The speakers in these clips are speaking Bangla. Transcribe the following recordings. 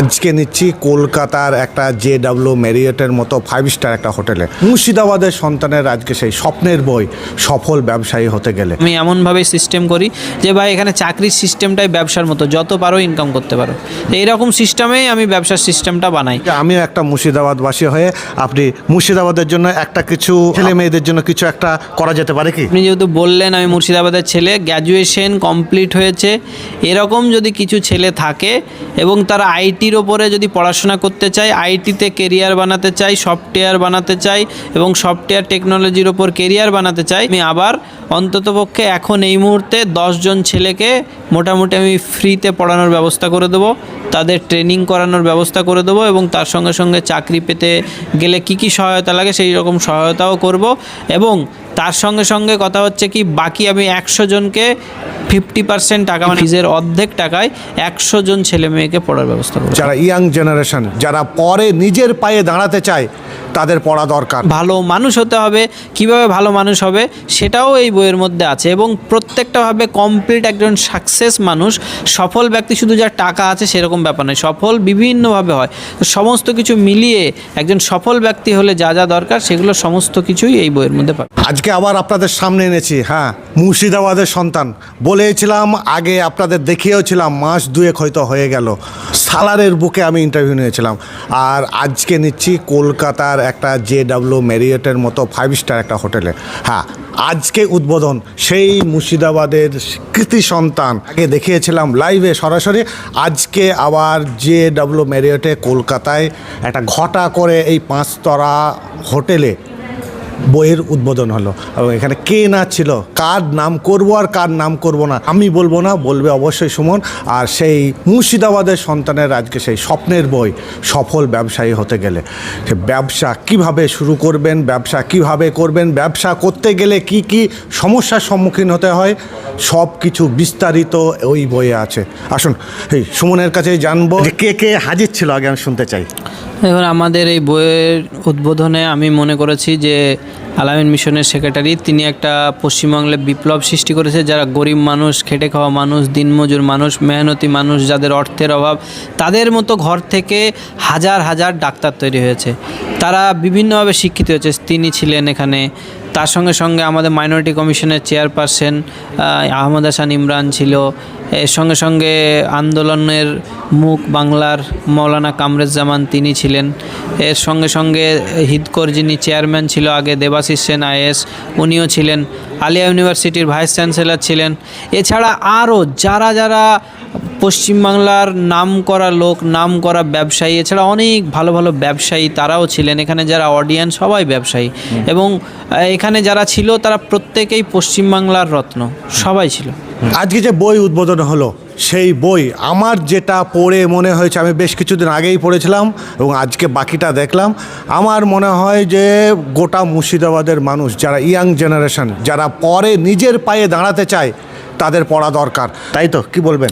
আজকে নিচ্ছি কলকাতার একটা জে ডাব্লিউ ম্যারিয়টের মতো ফাইভ স্টার একটা হোটেলে। মুর্শিদাবাদের সন্তানের আজকে সেই স্বপ্নের বই সফল ব্যবসায়ী হতে গেলে। আমি এমনভাবে সিস্টেম করি যে ভাই এখানে চাকরির সিস্টেমটাই ব্যবসার মতো যত পারো ইনকাম করতে পারো। এইরকম সিস্টেমেই আমি ব্যবসার সিস্টেমটা বানাই। আমিও একটা মুর্শিদাবাদবাসী হয়ে আপনি মুর্শিদাবাদের জন্য একটা কিছু ছেলে মেয়েদের জন্য কিছু একটা করা যেতে পারে কি? আপনি যেহেতু বললেন আমি মুর্শিদাবাদের ছেলে গ্র্যাজুয়েশন কমপ্লিট হয়েছে। এরকম যদি কিছু ছেলে থাকে এবং তারা আইটির ওপরে যদি পড়াশোনা করতে চায় আইটিতে কেরিয়ার বানাতে চাই সফটওয়্যার বানাতে চাই এবং সফটওয়্যার টেকনোলজির ওপর কেরিয়ার বানাতে চাই, আমি আবার অন্ততপক্ষে এখন এই মুহূর্তে দশজন ছেলেকে মোটামুটি আমি ফ্রিতে পড়ানোর ব্যবস্থা করে দেবো, তাদের ট্রেনিং করানোর ব্যবস্থা করে দেবো এবং তার সঙ্গে সঙ্গে চাকরি পেতে গেলে কি কি সহায়তা লাগে সেই রকম সহায়তাও করব এবং তার সঙ্গে সঙ্গে কথা হচ্ছে কি বাকি আমি একশো জনকে ফিফটি পার্সেন্ট টাকা মানে ফিজের অর্ধেক টাকায় একশো জন ছেলে মেয়েকে পড়ার ব্যবস্থা করব যারা ইয়াং জেনারেশন যারা পরে নিজের পায়ে দাঁড়াতে চায় তাদের পড়া দরকার। ভালো মানুষ হতে হবে কীভাবে ভালো মানুষ হবে সেটাও এই বইয়ের মধ্যে আছে এবং প্রত্যেকটাভাবে কমপ্লিট একজন সাকসেস মানুষ সফল ব্যক্তি শুধু যার টাকা আছে সেরকম ব্যাপার নয় সফল বিভিন্নভাবে হয়। তো সমস্ত কিছু মিলিয়ে একজন সফল ব্যক্তি হলে যা যা দরকার সেগুলো সমস্ত কিছুই এই বইয়ের মধ্যে পাবে। আজকে আবার আপনাদের সামনে এনেছি হ্যাঁ মুর্শিদাবাদের সন্তান। বলেছিলাম আগে আপনাদের দেখিয়েওছিলাম মাস দুয়েক হয়তো হয়ে গেল। সালারের বুকে আমি ইন্টারভিউ নিয়েছিলাম। আর আজকে নিচ্ছি কলকাতার একটা জে ডাব্লিউ ম্যারিয়টের মতো ফাইভ স্টার একটা হোটেলে। হ্যাঁ আজকে উদ্বোধন সেই মুর্শিদাবাদের কৃতি সন্তান। আগে দেখিয়েছিলাম লাইভে সরাসরি, আজকে আবার জে ডাব্লিউ ম্যারিয়টে কলকাতায় একটা ঘটা করে এই পাঁচতরা হোটেলে বইয়ের উদ্বোধন হলো। এবং এখানে কে না ছিল, কার নাম করব আর কার নাম করব না, আমি বলব না, বলবে অবশ্যই সুমন। আর সেই মুর্শিদাবাদের সন্তানের আজকে সেই স্বপ্নের বই, সফল ব্যবসায়ী হতে গেলে। সে ব্যবসা কীভাবে শুরু করবেন, ব্যবসা কীভাবে করবেন, ব্যবসা করতে গেলে কি কি সমস্যার সম্মুখীন হতে হয়, সব কিছু বিস্তারিত ওই বইয়ে আছে। আসুন, এই সুমনের কাছে জানব। কে কে হাজির ছিল আগে আমি শুনতে চাই। এবার আমাদের এই বইয়ের উদ্বোধনে আমি মনে করেছি যে আলামিন মিশনের সেক্রেটারি, তিনি একটা পশ্চিমবাংলায় বিপ্লব সৃষ্টি করেছে, যারা গরিব মানুষ, খেটে খাওয়া মানুষ, দিনমজুর মানুষ, মেহনতি মানুষ, যাদের অর্থের অভাব, তাদের মতো ঘর থেকে হাজার হাজার ডাক্তার তৈরি হয়েছে। তারা বিভিন্নভাবে শিক্ষিত হয়েছে। তিনি ছিলেন এখানে। তার সঙ্গে সঙ্গে আমাদের মাইনরিটি কমিশনের চেয়ারপারসন আহমদ হাসান ইমরান ছিল। এর সঙ্গে সঙ্গে আন্দোলনের মুখ বাংলার মৌলানা কামরুজ্জামান তিনি ছিলেন। এর সঙ্গে সঙ্গে হিদকর যিনি চেয়ারম্যান ছিল আগে দেবাশিস সেন আইএস উনিও ছিলেন। আলিয়া ইউনিভার্সিটির ভাইস চ্যান্সেলর ছিলেন। এছাড়া আরও যারা যারা পশ্চিমবাংলার নাম করা লোক নাম করা ব্যবসায়ী এছাড়া অনেক ভালো ভালো ব্যবসায়ী তারাও ছিলেন। এখানে যারা অডিয়েন্স সবাই ব্যবসায়ী। এবং এখানে যারা ছিল তারা প্রত্যেকেই পশ্চিমবাংলার রত্ন। সবাই ছিল। আজকে যে বই উদ্বোধন হলো সেই বই আমার যেটা পড়ে মনে হয়েছে আমি বেশ কিছুদিন আগেই পড়েছিলাম এবং আজকে বাকিটা দেখলাম। আমার মনে হয় যে গোটা মুর্শিদাবাদের মানুষ যারা ইয়াং জেনারেশন যারা পরে নিজের পায়ে দাঁড়াতে চায় তাদের পড়া দরকার। তাই তো? কি বলবেন?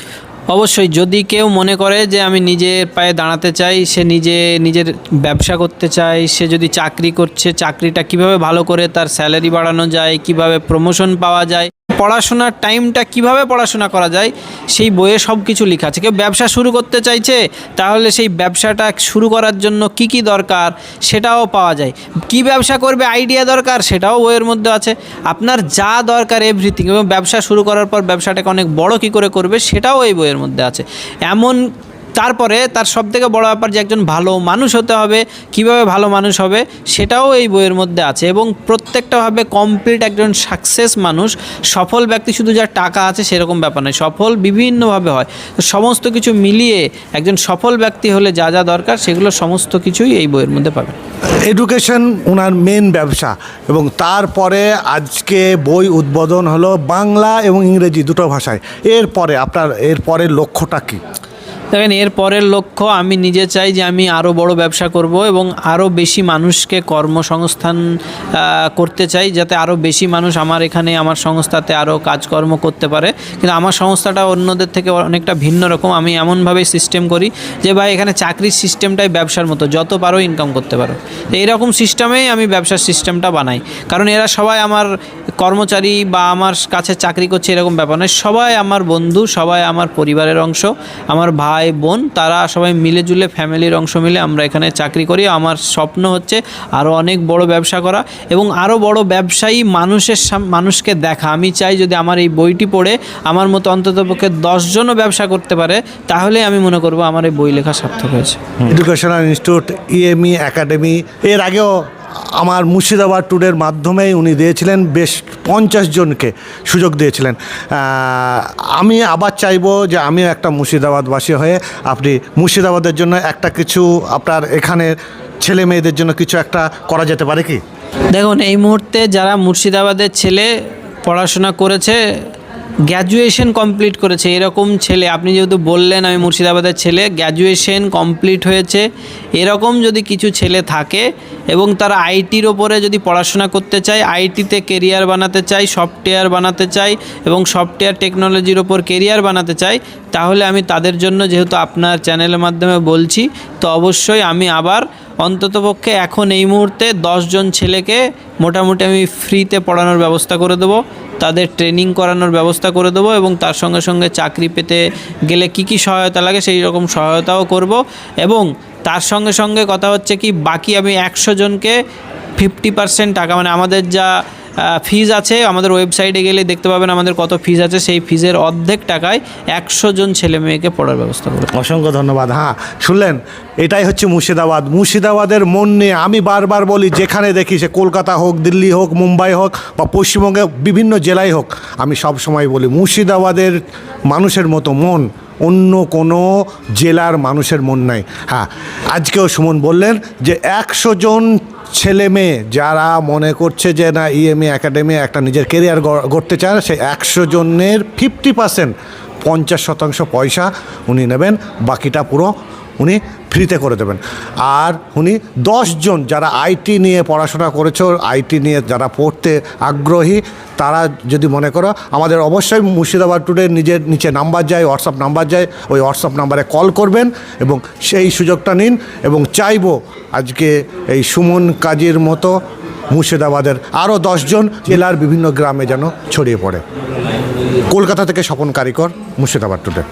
অবশ্যই যদি কেউ মনে করে যে আমি নিজের পায়ে দাঁড়াতে চাই, সে নিজে নিজের ব্যবসা করতে চায়, সে যদি চাকরি করছে, চাকরিটা কীভাবে ভালো করে তার স্যালারি বাড়ানো যায়, কীভাবে প্রমোশন পাওয়া যায় পড়াশোনার টাইমটা কীভাবে পড়াশোনা করা যায়, সেই বইয়ে সব কিছু লেখা আছে। কেউ ব্যবসা শুরু করতে চাইছে, তাহলে সেই ব্যবসাটা শুরু করার জন্য কি কি দরকার সেটাও পাওয়া যায়। কি ব্যবসা করবে আইডিয়া দরকার সেটাও বইয়ের মধ্যে আছে। আপনার যা দরকার এভরিথিং এবং ব্যবসা শুরু করার পর ব্যবসাটাকে অনেক বড় কি করে করবে সেটাও এই বইয়ের মধ্যে আছে। এমন তারপরে তার সব থেকে বড় ব্যাপার যে একজন ভালো মানুষ হতে হবে, কীভাবে ভালো মানুষ হবে, সেটাও এই বইয়ের মধ্যে আছে এবং প্রত্যেকটাভাবে কমপ্লিট একজন সাকসেস মানুষ, সফল ব্যক্তি শুধু যার টাকা আছে সেরকম ব্যাপার নয়, সফল বিভিন্নভাবে হয়। সমস্ত কিছু মিলিয়ে একজন সফল ব্যক্তি হলে যা যা দরকার সেগুলো সমস্ত কিছুই এই বইয়ের মধ্যে পাবেন এডুকেশন ওনার মেন ব্যবসা এবং তারপরে আজকে বই উদ্বোধন হলো বাংলা এবং ইংরেজি দুটো ভাষায়। এরপরে আপনার, এরপরের লক্ষ্যটা কী? দেখেন, এর পরের লক্ষ্য আমি নিজে চাই যে আমি আরও বড় ব্যবসা করব এবং আরও বেশি মানুষকে কর্মসংস্থান করতে চাই যাতে আরও বেশি মানুষ আমার এখানে, আমার সংস্থাতে আরও কাজকর্ম করতে পারে। কিন্তু আমার সংস্থাটা অন্যদের থেকে অনেকটা ভিন্ন রকম। আমি এমনভাবে সিস্টেম করি যে, ভাই, এখানে চাকরির সিস্টেমটাই ব্যবসার মতো। যত পারো ইনকাম করতে পারো। এইরকম সিস্টেমেই আমি ব্যবসার সিস্টেমটা বানাই। কারণ এরা সবাই আমার কর্মচারী বা আমার কাছে চাকরি করছে এরকম ব্যাপার নয়। সবাই আমার বন্ধু, সবাই আমার পরিবারের অংশ, আমার ভাই ভাই বোন, তারা সবাই মিলে জুলে ফ্যামিলির অংশ মিলে আমরা এখানে চাকরি করি। আমার স্বপ্ন হচ্ছে আরও অনেক বড় ব্যবসা করা এবং আরও বড় ব্যবসায়ী মানুষের মানুষকে দেখা। আমি চাই যদি আমার এই বইটি পড়ে, আমার মতো অন্ততপক্ষে দশজনও ব্যবসা করতে পারে, তাহলে আমি মনে করব আমার এই বই লেখা সার্থক হয়েছে। এডুকেশনাল ইনস্টিটিউট ইএমই একাডেমি এর আগেও আমার মুর্শিদাবাদ ট্যুরের মাধ্যমেই উনি দিয়েছিলেন, বেশ পঞ্চাশ জনকে সুযোগ দিয়েছিলেন। আমি আবার চাইব যে আমিও একটা মুর্শিদাবাদবাসী হয়ে আপনি মুর্শিদাবাদের জন্য একটা কিছু আপনার এখানে ছেলে মেয়েদের জন্য কিছু একটা করা যেতে পারে কি? দেখুন, এই মুহূর্তে যারা মুর্শিদাবাদের ছেলে পড়াশোনা করেছে গ্র্যাজুয়েশন কমপ্লিট করেছে। এরকম ছেলে, আপনি যেহেতু বললেন আমি মুর্শিদাবাদের ছেলে গ্র্যাজুয়েশন কমপ্লিট হয়েছে। এরকম যদি কিছু ছেলে থাকে এবং তারা আইটির ওপরে যদি পড়াশোনা করতে চায় আইটিতে কেরিয়ার বানাতে চায় সফটওয়্যার বানাতে চায় এবং সফটওয়্যার টেকনোলজির ওপর কেরিয়ার বানাতে চায়, তাহলে আমি তাদের জন্য যেহেতু আপনার চ্যানেলের মাধ্যমে বলছি, তো অবশ্যই আমি আবার অন্ততপক্ষে এখন এই মুহূর্তে দশজন ছেলেকে মোটামুটি আমি ফ্রিতে পড়ানোর ব্যবস্থা করে দেবো। তাদের ট্রেনিং করানোর ব্যবস্থা করে দেবো এবং তার সঙ্গে সঙ্গে চাকরি পেতে গেলে কি কি সহায়তা লাগে সেই রকম সহায়তাও করব। এবং তার সঙ্গে সঙ্গে কথা হচ্ছে কি, বাকি আমি একশো জনকে ফিফটি পার্সেন্ট টাকা মানে আমাদের যা ফিজ আছে। আমাদের ওয়েবসাইটে গেলে দেখতে পাবেন আমাদের কত ফিজ আছে। সেই ফিজের অর্ধেক টাকায় একশো জন ছেলে মেয়েকে পড়ার ব্যবস্থা করব অসংখ্য ধন্যবাদ। হ্যাঁ শুনলেন? এটাই হচ্ছে মুর্শিদাবাদ। মুর্শিদাবাদের মন নিয়ে আমি বারবার বলি, যেখানে দেখি সে কলকাতা হোক, দিল্লি হোক, মুম্বাই হোক বা পশ্চিমবঙ্গে বিভিন্ন জেলায় হোক, আমি সব সময় বলি, মুর্শিদাবাদের মানুষের মতো মন অন্য কোনো জেলার মানুষের মন নাই। হ্যাঁ আজকেও সুমন বললেন যে একশো জন ছেলে মেয়ে যারা মনে করছে যে না ইএমএ একাডেমি একটা নিজের কেরিয়ার গড়তে চায়, সেই একশো জনের ফিফটি পার্সেন্ট পঞ্চাশ শতাংশ পয়সা উনি নেবেন, বাকিটা পুরো উনি ফ্রিতে করে দেবেন। আর উনি জন যারা আইটি নিয়ে পড়াশোনা করেছ, আইটি নিয়ে যারা পড়তে আগ্রহী, তারা যদি মনে করো আমাদের অবশ্যই মুর্শিদাবাদ টুডে নিজের নিচে নাম্বার যায়, হোয়াটসঅ্যাপ নাম্বার যায়, ওই হোয়াটসঅ্যাপ নাম্বারে কল করবেন এবং সেই সুযোগটা নিন এবং চাইব আজকে এই সুমন কাজীর মতো মুর্শিদাবাদের আরও দশজন জেলার বিভিন্ন গ্রামে যেন ছড়িয়ে পড়ে। কলকাতা থেকে স্বপন কারিকর, মুর্শিদাবাদ টুডে।